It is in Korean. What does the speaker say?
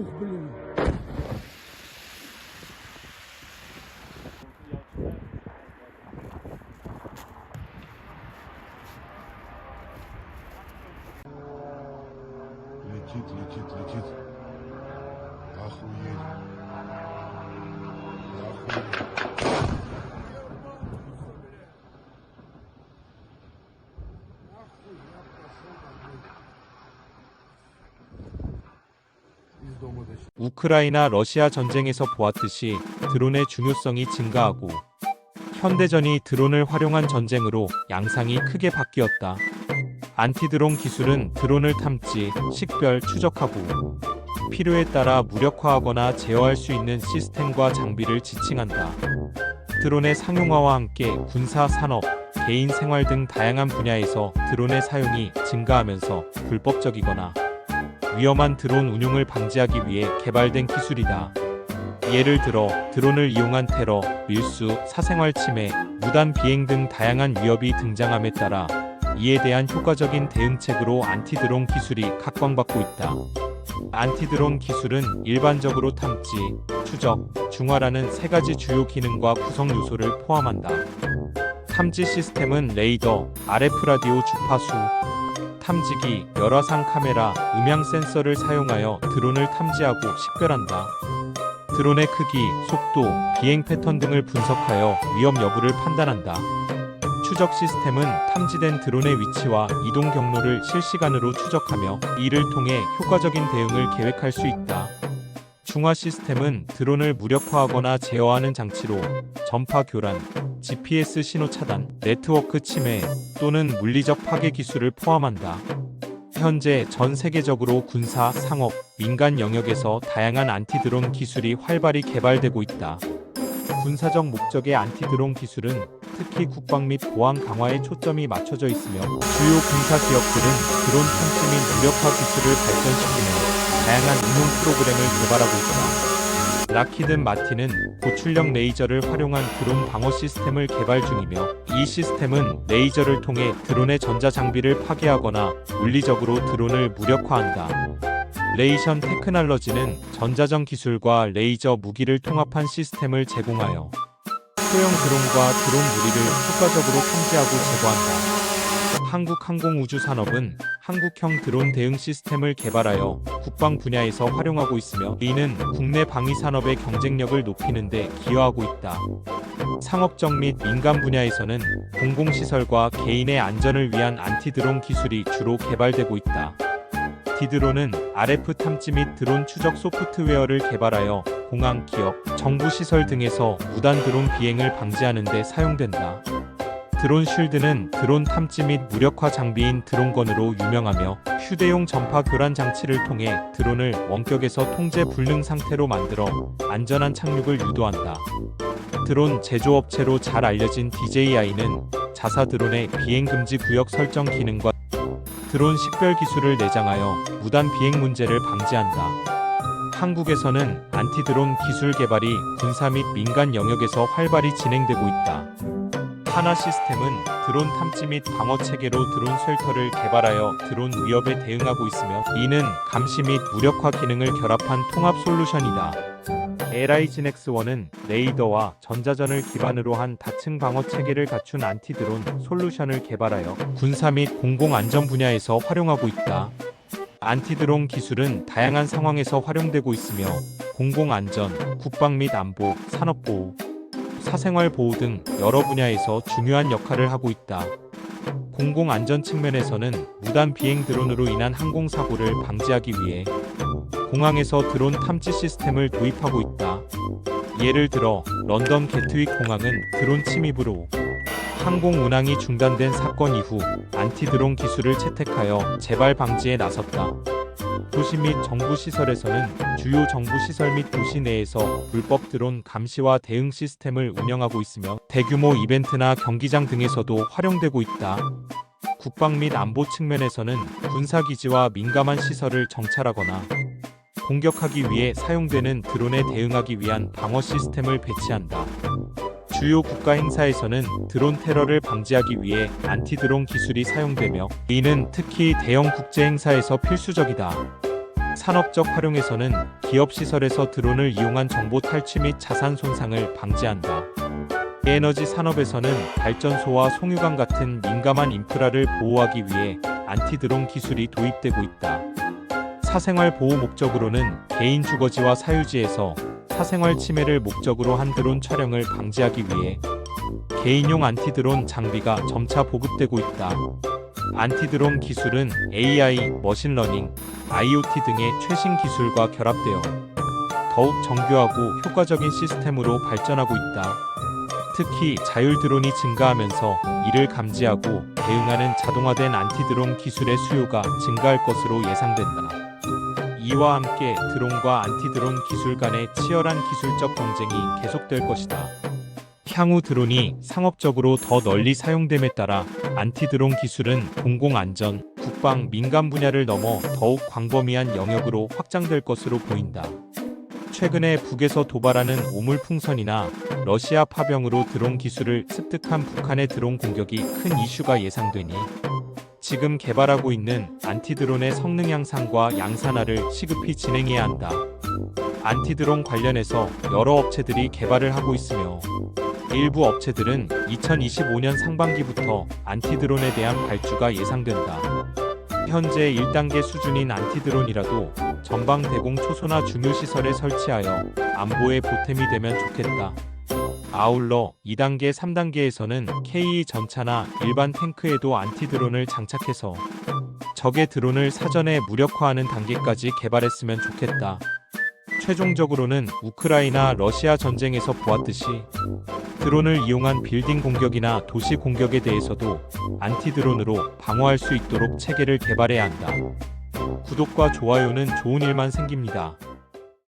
Ух, блин. Летит, летит, летит. Охуеть. Охуеть. 우크라이나 러시아 전쟁에서 보았듯이 드론의 중요성이 증가하고 현대전이 드론을 활용한 전쟁으로 양상이 크게 바뀌었다. 안티드론 기술은 드론을 탐지, 식별, 추적하고 필요에 따라 무력화하거나 제어할 수 있는 시스템과 장비를 지칭한다. 드론의 상용화와 함께 군사, 산업, 개인 생활 등 다양한 분야에서 드론의 사용이 증가하면서 불법적이거나 위험한 드론 운용을 방지하기 위해 개발된 기술이다. 예를 들어 드론을 이용한 테러, 밀수, 사생활 침해, 무단 비행 등 다양한 위협이 등장함에 따라 이에 대한 효과적인 대응책으로 안티드론 기술이 각광받고 있다. 안티드론 기술은 일반적으로 탐지, 추적, 중화라는 세 가지 주요 기능과 구성 요소를 포함한다. 탐지 시스템은 레이더, RF 라디오 주파수, 탐지기, 열화상 카메라, 음향 센서를 사용하여 드론을 탐지하고 식별한다. 드론의 크기, 속도, 비행 패턴 등을 분석하여 위험 여부를 판단한다. 추적 시스템은 탐지된 드론의 위치와 이동 경로를 실시간으로 추적하며 이를 통해 효과적인 대응을 계획할 수 있다. 중화 시스템은 드론을 무력화하거나 제어하는 장치로 전파 교란, GPS 신호 차단, 네트워크 침해 또는 물리적 파괴 기술을 포함한다. 현재 전 세계적으로 군사, 상업, 민간 영역에서 다양한 안티드론 기술이 활발히 개발되고 있다. 군사적 목적의 안티드론 기술은 특히 국방 및 보안 강화에 초점이 맞춰져 있으며 주요 군사 기업들은 드론 탐지 및 무력화 기술을 발전시키며 다양한 응용 프로그램을 개발하고 있다. 락히드 마틴은 고출력 레이저를 활용한 드론 방어 시스템을 개발 중이며 이 시스템은 레이저를 통해 드론의 전자 장비를 파괴하거나 물리적으로 드론을 무력화한다. 레이션 테크놀로지는 전자전 기술과 레이저 무기를 통합한 시스템을 제공하여 소형 드론과 드론 무리를 효과적으로 탐지하고 제거한다. 한국항공우주산업은 한국형 드론 대응 시스템을 개발하여 국방 분야에서 활용하고 있으며 이는 국내 방위 산업의 경쟁력을 높이는 데 기여하고 있다. 상업적 및 민간 분야에서는 공공시설과 개인의 안전을 위한 안티드론 기술이 주로 개발되고 있다. 디드론은 RF 탐지 및 드론 추적 소프트웨어를 개발하여 공항, 기업, 정부 시설 등에서 무단 드론 비행을 방지하는 데 사용된다. 드론 쉴드는 드론 탐지 및 무력화 장비인 드론건으로 유명하며 휴대용 전파 교란 장치를 통해 드론을 원격에서 통제 불능 상태로 만들어 안전한 착륙을 유도한다. 드론 제조업체로 잘 알려진 DJI는 자사 드론의 비행 금지 구역 설정 기능과 드론 식별 기술을 내장하여 무단 비행 문제를 방지한다. 한국에서는 안티드론 기술 개발이 군사 및 민간 영역에서 활발히 진행되고 있다. 하나 시스템은 드론 탐지 및 방어 체계로 드론 쉘터를 개발하여 드론 위협에 대응하고 있으며 이는 감시 및 무력화 기능을 결합한 통합 솔루션이다. LIGNX1은 레이더와 전자전을 기반으로 한 다층 방어 체계를 갖춘 안티드론 솔루션을 개발하여 군사 및 공공 안전 분야에서 활용하고 있다. 안티드론 기술은 다양한 상황에서 활용되고 있으며 공공 안전, 국방 및 안보, 산업 보호, 사생활 보호 등 여러 분야에서 중요한 역할을 하고 있다. 공공 안전 측면에서는 무단 비행 드론으로 인한 항공 사고를 방지하기 위해 공항에서 드론 탐지 시스템을 도입하고 있다. 예를 들어 런던 게트윅 공항은 드론 침입으로 항공 운항이 중단된 사건 이후 안티드론 기술을 채택하여 재발 방지에 나섰다. 도시 및 정부 시설에서는 주요 정부 시설 및 도시 내에서 불법 드론 감시와 대응 시스템을 운영하고 있으며 대규모 이벤트나 경기장 등에서도 활용되고 있다. 국방 및 안보 측면에서는 군사기지와 민감한 시설을 정찰하거나 공격하기 위해 사용되는 드론에 대응하기 위한 방어 시스템을 배치한다. 주요 국가 행사에서는 드론 테러를 방지하기 위해 안티드론 기술이 사용되며 이는 특히 대형 국제 행사에서 필수적이다. 산업적 활용에서는 기업 시설에서 드론을 이용한 정보 탈취 및 자산 손상을 방지한다. 에너지 산업에서는 발전소와 송유관 같은 민감한 인프라를 보호하기 위해 안티드론 기술이 도입되고 있다. 사생활 보호 목적으로는 개인 주거지와 사유지에서 사생활 침해를 목적으로 한 드론 촬영을 방지하기 위해 개인용 안티드론 장비가 점차 보급되고 있다. 안티드론 기술은 AI, 머신러닝, IoT 등의 최신 기술과 결합되어 더욱 정교하고 효과적인 시스템으로 발전하고 있다. 특히 자율 드론이 증가하면서 이를 감지하고 대응하는 자동화된 안티드론 기술의 수요가 증가할 것으로 예상된다. 이와 함께 드론과 안티드론 기술 간의 치열한 기술적 경쟁이 계속될 것이다. 향후 드론이 상업적으로 더 널리 사용됨에 따라 안티드론 기술은 공공안전, 국방, 민간 분야를 넘어 더욱 광범위한 영역으로 확장될 것으로 보인다. 최근에 북에서 도발하는 오물풍선이나 러시아 파병으로 드론 기술을 습득한 북한의 드론 공격이 큰 이슈가 예상되니 지금 개발하고 있는 안티드론의 성능 향상과 양산화를 시급히 진행해야 한다. 안티드론 관련해서 여러 업체들이 개발을 하고 있으며 일부 업체들은 2025년 상반기부터 안티드론에 대한 발주가 예상된다. 현재 1단계 수준인 안티드론이라도 전방 대공 초소나 중요 시설에 설치하여 안보에 보탬이 되면 좋겠다. 아울러 2단계, 3단계에서는 KE 전차나 일반 탱크에도 안티드론을 장착해서 적의 드론을 사전에 무력화하는 단계까지 개발했으면 좋겠다. 최종적으로는 우크라이나 러시아 전쟁에서 보았듯이 드론을 이용한 빌딩 공격이나 도시 공격에 대해서도 안티드론으로 방어할 수 있도록 체계를 개발해야 한다. 구독과 좋아요는 좋은 일만 생깁니다.